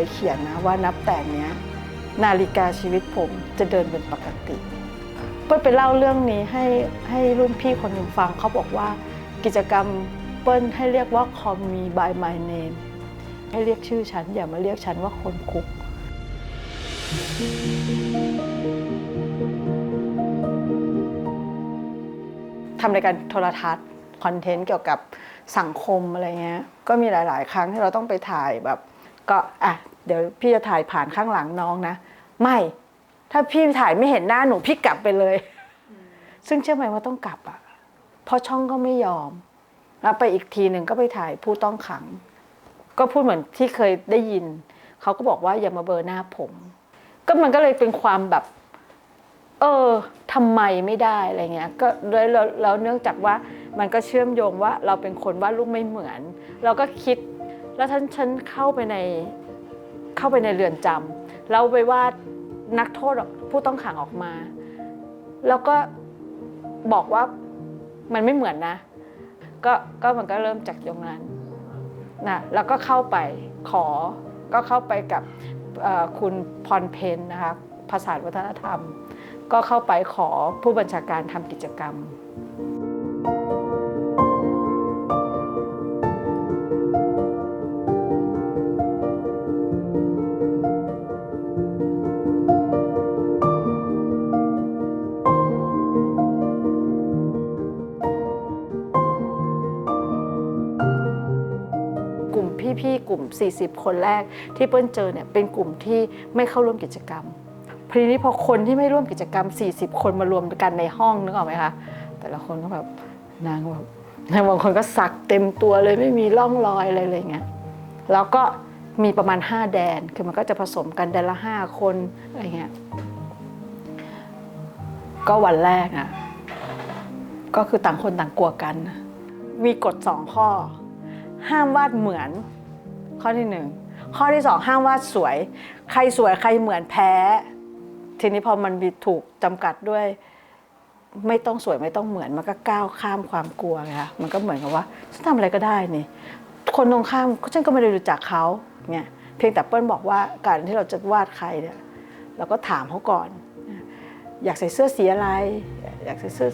ไปเขียนนะว่านับแต่เนี้ย นาฬิกาชีวิตผมจะเดินเป็นปกติเปิ้ลไปเล่าเรื่องนี้ให้ให้รุ่นพี่คนหนึ่งฟังเขาบอกว่ากิจกรรมเปิ้ลให้เรียกว่า call me by my name ให้เรียกชื่อฉัน อย่ามาเรียกฉันว่าคนคุก ทำรายการโทรทัศน์ คอนเทนต์เกี่ยวกับสังคมอะไรเงี้ย ก็มีหลาย ๆ ครั้งที่เราต้องไปถ่ายแบบ ก็อะเดี๋ยวพี่จะถ่ายผ่านข้างหลังน้องนะ ไม่ ถ้าพี่ถ่ายไม่เห็นหน้าหนูพี่กลับไปเลย ซึ่งเชื่อไหมว่าต้องกลับอะเพราะช่องก็ไม่ยอมแล้วไปอีกทีหนึ่งก็ไปถ่ายผู้ต้องขัง ก็พูดเหมือนที่เคยได้ยิน เขาก็บอกว่าอย่ามาเบอร์หน้าผม ก็มันก็เลยเป็นความแบบ เออทำไมไม่ได้อะไรเงี้ย ก็แล้วแล้วแล้วเนื่องจากว่ามันก็เชื่อมโยงว่าเราเป็นคนวาดรูปไม่เหมือน เราก็คิด แล้วฉันฉันเข้าไปในเข้าไปในเรือนจำเราไปวาดนักโทษผู้ต้องขังออกมา แล้วก็บอกว่ามันไม่เหมือนนะ ก็ก็มันก็เริ่มจากตรงนั้นนะแล้วก็เข้าไปขอก็เข้าไปกับคุณพรเพนนะคะภาษาวัฒนธรรม ก็เข้าไปขอผู้บัญชาการทำกิจกรรม พี่ๆกลุ่ม 40 คนแรกที่เปิ้ลเจอเนี่ยเป็นกลุ่มที่ไม่เข้าร่วมกิจกรรมพทีนี้พอคนที่ไม่ร่วมกิจกรรม 40 คนมารวมกันในห้องนึกออกไหมคะแต่ละคนก็แบบนางแบบบางคนก็สักเต็มตัวเลยไม่มีร่องรอยอะไรเลยเงี้ยแล้วก็มีประมาณ 5 แดน คือมันก็จะผสมกันแดนละ 5 คนอะไรเงี้ย ก็วันแรกอะ ก็คือต่างคนต่างกลัวกัน มีกฎสองข้อ ห้ามวาดเหมือน ข้อที่หนึ่งข้อที่สองห้ามวาดสวย ใครสวยใครเหมือนแพ้ ทีนี้พอมันมีถูกจำกัดด้วย ไม่ต้องสวยไม่ต้องเหมือนมันก็ก้าวข้ามความกลัวไงคะมันก็เหมือนกับว่าฉันทำอะไรก็ได้นี่ คนตรงข้ามฉันก็ไม่ได้รู้จักเขาเนี่ยเพียงแต่เปิ้ลบอกว่าการที่เราจะวาดใครเนี่ยเราก็ถามเขาก่อน อยากใส่เสื้อสีอะไร อยากใส่เสื้อ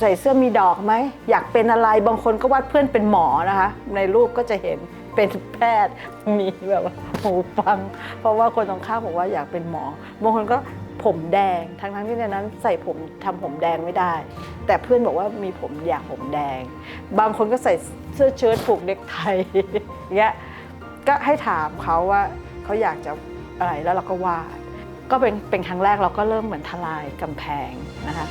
ใส่เสื้อมีดอกไหมอยากเป็นอะไรบางคนก็วาดเพื่อนเป็นหมอนะคะ ในรูปก็จะเห็น เป็นแพทย์มีแบบว่าหูฟัง เพราะว่าคนตรงข้ามบอกว่าอยากเป็นหมอบางคนก็ผมแดงทั้งทั้งที่ในนั้น ใส่ผมทำผมแดงไม่ได้ แต่เพื่อนบอกว่ามีผมอยากผมแดง บางคนก็ใส่เสื้อเชิ้ตผูกเนคไทยเงี้ยก็ให้ถามเขาว่าเขาอยากจะอะไรแล้วเราก็วาดก็เป็นเป็นครั้งแรกเราก็เริ่มเหมือนทลายกำแพงนะคะ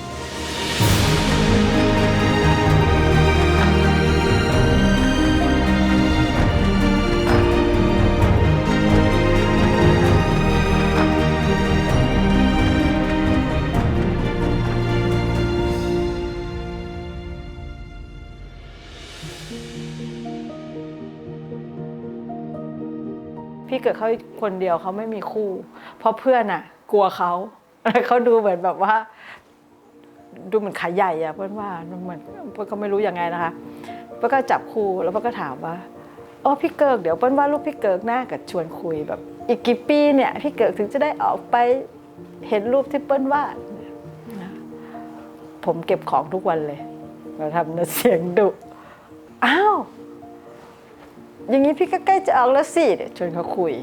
กิดเขาคนเดียวเขาไม่มีคู่ เพราะเพื่อนอะ กลัวเขาเขาดูเหมือนแบบว่า ดูเหมือนขาใหญ่อะเพื่อนว่าเหมือนเพื่อนก็ไม่รู้ยังไงนะคะเพื่อนก็จับคู่แล้วเพื่อนก็ถามว่าอ๋อพี่เกิกเดี๋ยวเปิ้ลว่าลูกพี่เกิกหน้ากับชวนคุยแบบ อีกกี่ปีเนี่ยพี่เกิกถึงจะได้ออกไปเห็นรูปที่เปิ้ลวาดนะผมเก็บของทุกวันเลยเราทำเนื้อเสียงดุอ้าว อย่างนี้พี่ก็ใกล้จะออกแล้วสิเดี๋ยวชวนเขาคุย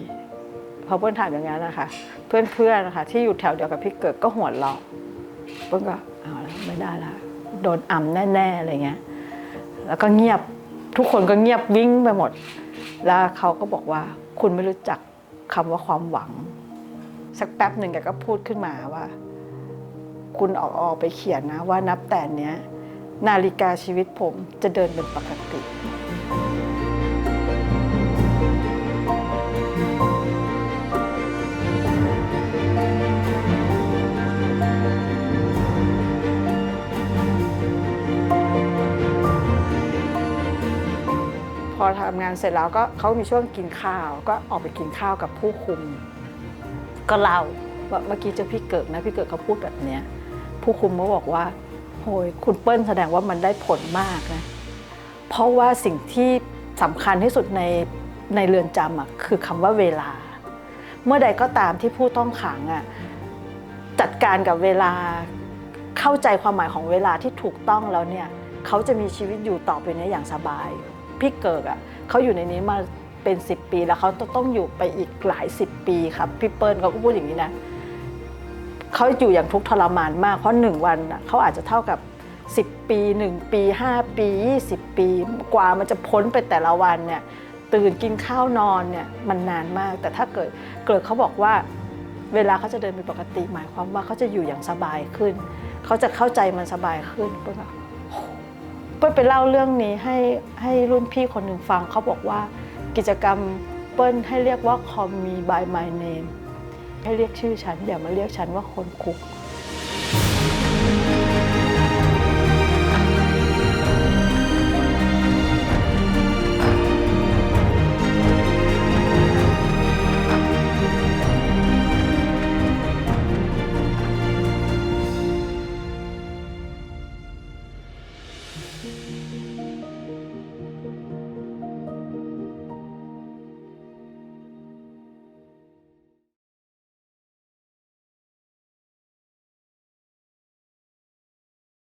พอเพื่อนถามอย่างนั้นนะคะ เพื่อนๆนะคะที่อยู่แถวเดียวกับพี่เกิดก็หัวเราะเพื่อนก็เอาละไม่ได้ละโดนอ่ำแน่ๆอะไรเงี้ยแล้วก็เงียบทุกคนก็เงียบวิ่งไปหมด แล้วเขาก็บอกว่าคุณไม่รู้จักคำว่าความหวัง สักแป๊บหนึ่งแกก็พูดขึ้นมาว่า คุณออกออกไปเขียนนะว่านับแต่เนี้ย นาฬิกาชีวิตผมจะเดินเป็นปกติ งานเสร็จแล้วก็เขามีช่วงกินข้าว ก็ออกไปกินข้าวกับผู้คุม ก็เล่าว่าเมื่อกี้เจอพี่เกิดนะพี่เกิดเขาพูดแบบเนี้ยผู้คุมก็บอกว่าโหยคุณเปิ้ลแสดงว่ามันได้ผลมากนะเพราะว่าสิ่งที่สำคัญที่สุดในในเรือนจำอะคือคำว่าเวลา เมื่อใดก็ตามที่ผู้ต้องขังอะจัดการกับเวลาเข้าใจความหมายของเวลาที่ถูกต้องแล้วเนี่ยเขาจะมีชีวิตอยู่ต่อไปเนี้อย่างสบาย พี่เกิกอะเขาอยู่ในนี้มาเป็น 10 ปีแล้วเขาต้องอยู่ไปอีกหลายสิบปีครับพี่เปิ้ลเขาก็พูดอย่างนี้นะเขาอยู่อย่างทุกทรมานมากเพราะหนึ่งวันเขาอาจจะเท่ากับ 10 ปี 1 ปี 5 ปี 20 ปี กว่ามันจะพ้นไปแต่ละวันเนี่ยตื่นกินข้าวนอนเนี่ยมันนานมาก แต่ถ้าเกิดเกิดเขาบอกว่าเวลาเขาจะเดินเป็นปกติ หมายความว่าเขาจะอยู่อย่างสบายขึ้น เขาจะเข้าใจมันสบายขึ้นเปิ้ลก็โอ้โหเปิ้ลไปเล่าเรื่องนี้ให้ให้รุ่นพี่คนหนึ่งฟังเขาบอกว่ากิจกรรมเปิ้ลให้เรียกว่า call me by my name ให้เรียกชื่อฉันอย่ามาเรียกฉันว่าคนคุก